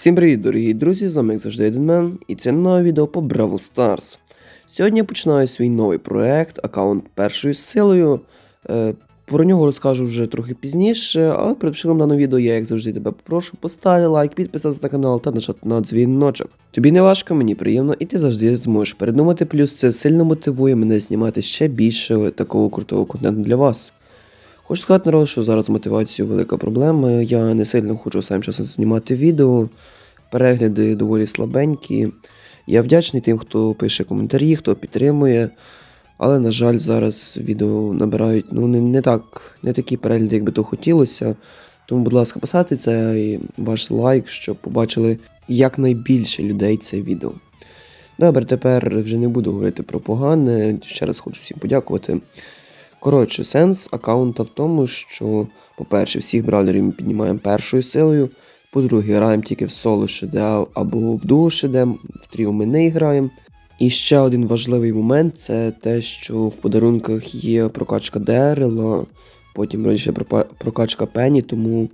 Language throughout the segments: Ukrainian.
Всім привіт, дорогі друзі! З вами як завжди Еденмен, і це нове відео по Brawl Stars. Сьогодні я починаю свій новий проект, аккаунт першою силою. Е, про нього розкажу вже трохи пізніше, але перед початком даного відео я, як завжди, тебе попрошу поставити лайк, підписатися на канал та нажати на дзвіночок. Тобі не важко, мені приємно, і ти завжди зможеш передумати. Плюс це сильно мотивує мене знімати ще більше такого крутого контенту для вас. Хочу сказати народ, що зараз з мотивацією велика проблема. Я не сильно хочу сам часом знімати відео. Перегляди доволі слабенькі. Я вдячний тим, хто пише коментарі, хто підтримує. Але, на жаль, зараз відео набирають ну, не, не так, не такі перегляди, як би то хотілося. Тому, будь ласка, поставте цей ваш лайк, щоб побачили якнайбільше людей це відео. Добре, тепер вже не буду говорити про погане. Ще раз хочу всім подякувати. Коротше, сенс аккаунта в тому, що, по-перше, всіх бравлерів ми піднімаємо першою силою. По-друге, граємо тільки в соло шедев або в дуо шедев, в тріо ми не граємо. І ще один важливий момент це те, що в подарунках є прокачка дерева, потім вроді прокачка пені, тому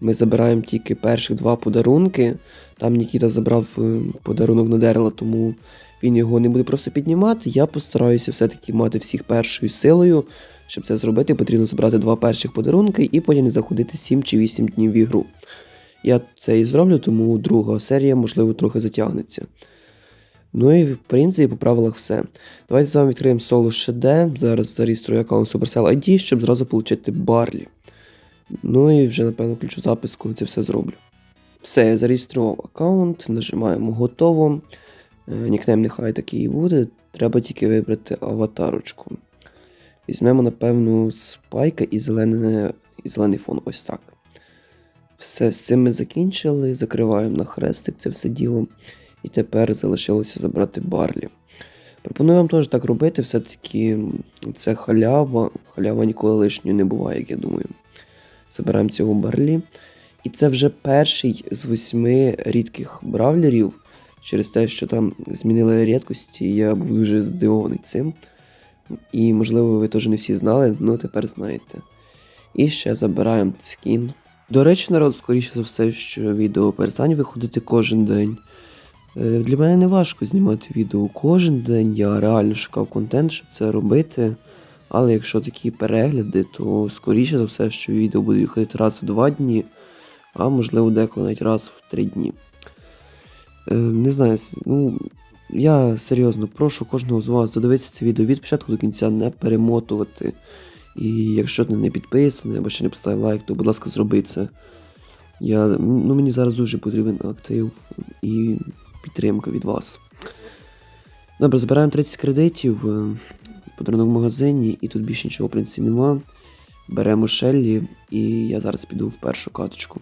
ми забираємо тільки перших два подарунки. Там Нікіта забрав е, подарунок на дерево, тому він його не буде просто піднімати. Я постараюся все-таки мати всіх першою силою. Щоб це зробити, потрібно забрати два перших подарунки і потім не заходити 7 чи 8 днів в ігру. Я це і зроблю, тому друга серія, можливо, трохи затягнеться. Ну і в принципі по правилах все. Давайте з вами відкриємо соло ШД. Зараз зареєструю аккаунт Supercell ID, щоб зразу отримати барлі. Ну і вже, напевно, включу запис, коли це все зроблю. Все, я зареєстрував аккаунт, нажимаємо готово. Е, Нікнейм нехай такий буде. Треба тільки вибрати аватарочку. Візьмемо, напевно, спайка і, зелене, і зелений фон. Ось так. Все, з цим ми закінчили. Закриваємо на хрестик це все діло. І тепер залишилося забрати барлі. Пропоную вам теж так робити, все-таки це халява. Халява ніколи лишньою не буває, як я думаю. Забираємо цього барлі. І це вже перший з восьми рідких бравлерів. Через те, що там змінили рідкості, я був дуже здивований цим. І, можливо, ви теж не всі знали, ну тепер знаєте. І ще забираємо скін. До речі, народ, скоріше за все, що відео перестане виходити кожен день. Е, Для мене не важко знімати відео кожен день, я реально шукав контент, щоб це робити. Але якщо такі перегляди, то скоріше за все, що відео буде виходити раз в два дні, а можливо деколи навіть раз в три дні. Е, Не знаю, ну, я серйозно прошу кожного з вас додивитися це відео від початку до кінця, не перемотувати. І якщо ти не підписаний або ще не поставив лайк, то будь ласка, зроби це. Я, ну, мені зараз дуже потрібен актив і підтримка від вас. Добре, збираємо 30 кредитів, е, подарунок в магазині, і тут більше нічого в принципі нема. Беремо Шеллі, і я зараз піду в першу каточку.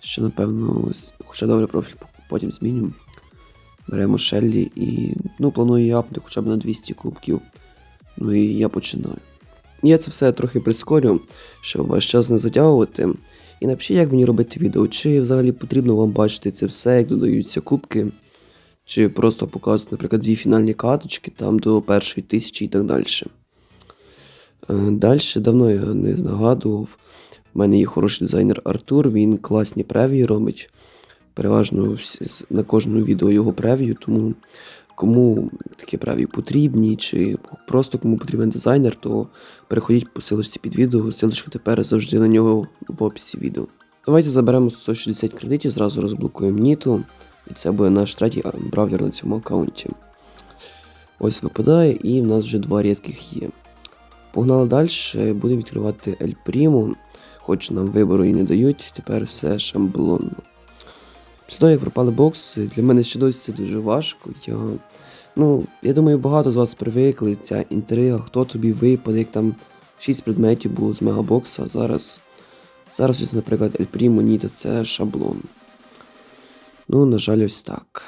Ще, напевно, хоча добре профіль потім зміню. Беремо Шеллі і ну, планую її апнути хоча б на 200 кубків. Ну і я починаю. Я це все трохи прискорю, щоб ваш час не затягувати. І напишіть, як мені робити відео, чи взагалі потрібно вам бачити це все, як додаються кубки, чи просто показувати, наприклад, дві фінальні каточки там до першої тисячі і так далі. Далі давно я не нагадував. У мене є хороший дизайнер Артур, він класні превії робить. Переважно на кожному відео його превію, тому кому такі превії потрібні, чи просто кому потрібен дизайнер, то переходіть по силочці під відео, силочка тепер завжди на нього в описі відео. Давайте заберемо 160 кредитів, зразу розблокуємо Ніту, і це буде наш третій а, бравлер на цьому аккаунті. Ось випадає, і в нас вже два рідких є. Погнали далі, будемо відкривати Ель Пріму, хоч нам вибору і не дають, тепер все шаблонно. Після того, як пропали бокси, для мене ще досі це дуже важко. Я, ну, я думаю, багато з вас привикли, ця інтрига, хто тобі випаде, як там 6 предметів було з мегабокса, а зараз. Зараз, ось, наприклад, Ель Прімо Ніта це шаблон. Ну, на жаль, ось так.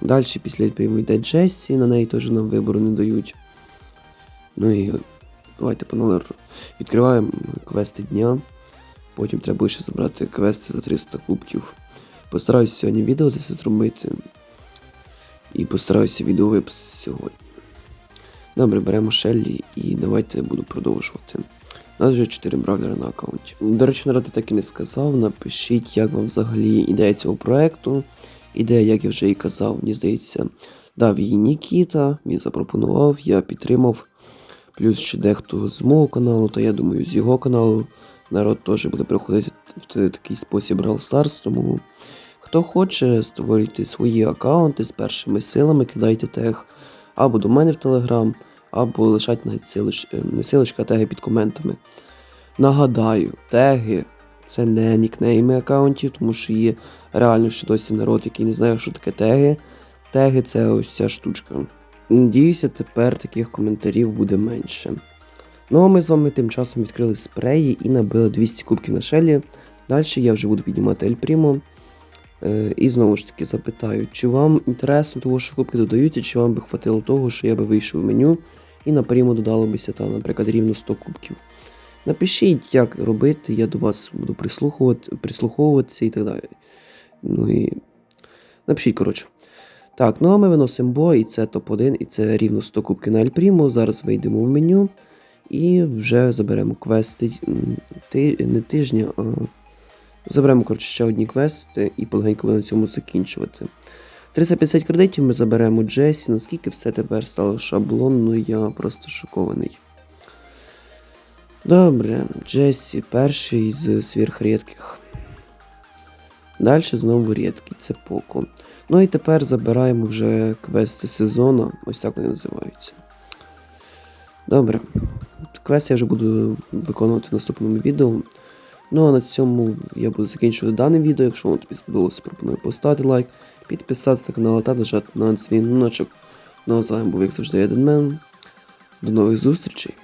Далі після Ель Прімо йде Джессі, на неї теж нам вибору не дають. Ну і давайте панове відкриваємо квести дня. Потім треба ще забрати квести за 300 кубків. Постараюся сьогодні відео це все зробити. І постараюся відео випустити сьогодні. Добре, беремо Шеллі і давайте буду продовжувати. У нас вже 4 бравлера на аккаунті. До речі, народ так і не сказав. Напишіть, як вам взагалі ідея цього проекту. Ідея, як я вже і казав, мені здається, дав її Нікіта, він запропонував, я підтримав. Плюс ще дехто з мого каналу, та я думаю, з його каналу народ теж буде приходити в такий спосіб Brawl Stars, тому хто хоче, створюйте свої аккаунти з першими силами, кидайте тег або до мене в Телеграм, або лишайте силоч... е, силочка, теги під коментами. Нагадаю, теги це не нікнейми аккаунтів, тому що є реально ще досі народ, який не знає, що таке теги. Теги це ось ця штучка. Надіюся, тепер таких коментарів буде менше. Ну а ми з вами тим часом відкрили спреї і набили 200 кубків на шелі. Далі я вже буду піднімати Ель Прімо. Е, і знову ж таки запитаю, чи вам інтересно того, що кубки додаються, чи вам би хватило того, що я би вийшов в меню і на пріму додало бися там, наприклад, рівно 100 кубків. Напишіть, як робити, я до вас буду прислухувати, прислуховуватися і так далі. Ну і напишіть, коротше. Так, ну а ми виносимо бой, і це топ-1, і це рівно 100 кубків на Альпрімо. Зараз вийдемо в меню і вже заберемо квести ти, не тижня, а заберемо коротше, ще одні квести і полегенько на цьому закінчувати. 350 кредитів ми заберемо Джесі, наскільки все тепер стало шаблонно, я просто шокований. Добре, Джесі перший з сверхрідких. Далі знову рідкий, це Поко. Ну і тепер забираємо вже квести сезону, ось так вони називаються. Добре. Квест я вже буду виконувати в наступному відео. Ну а на цьому я буду закінчувати дане відео. Якщо вам тобі сподобалося, пропоную поставити лайк, підписатися на канал та нажати на дзвіночок. Ну а з вами був як завжди Еденмен. До нових зустрічей!